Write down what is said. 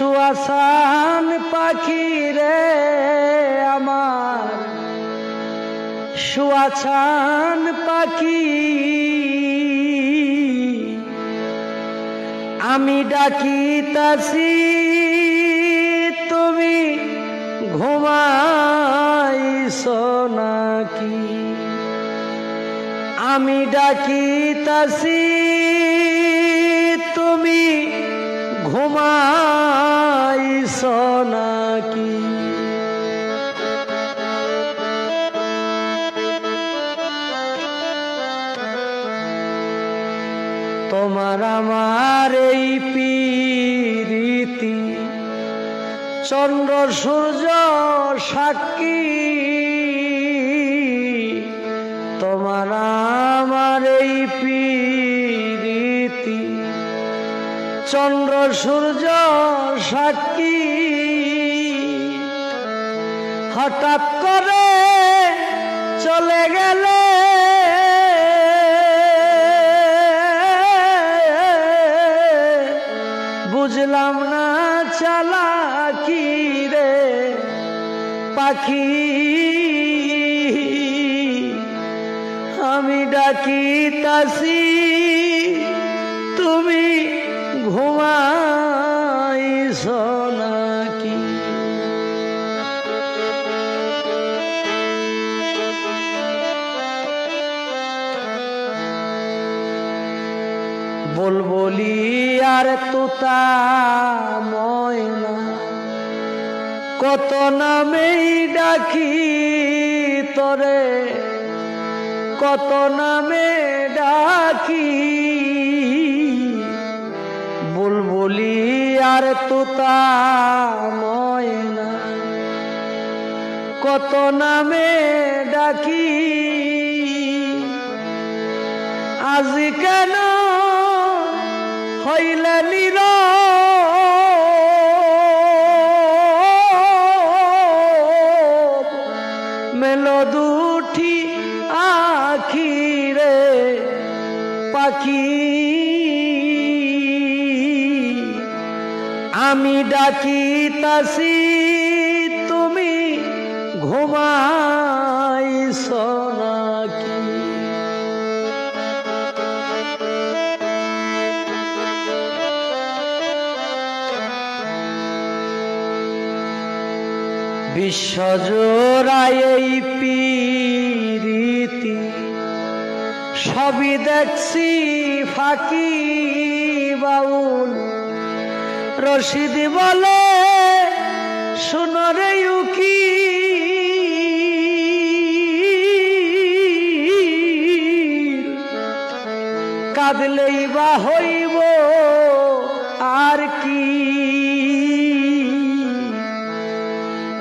সুয়াসান পাখি রে আমার। সুয়াছান পাখি। আমি ডাকি তাসি তুমি ঘুমাইছ নাকি? আমি ডাকি তাসি তুমি ঘুমাইছ নাকি তোমার আমার এই পীরিতি, চন্দ্র, সূর্য, সাক্ষী। তোমার আমার এই পীরিতি, চন্দ্র, সূর্য সাক্ষী হঠাৎ করে চলে গেলে। বুঝলাম না চালা কি রে পাখি। আমি ডাকি তাসি তুমি ঘুমাইছ বলবলি আর তোতা ময়না। কত নামেই ডাকি তরে, কত নামে ডাকি। বুলবুলি আর তোতা ময়না। কত নামে ডাকি। আজ কেন হইলে নির মেলো দুটি আখিরে পাখি। আমি ডাকি তাসি তুমি ঘুমাইছ বিশ্বজোড়ায় এই পীরিতি। সবই দেখছি ফাঁকি বাউল। রশিদ বলে শুনরে উকি। কাঁদলেই বা হইব আর কি।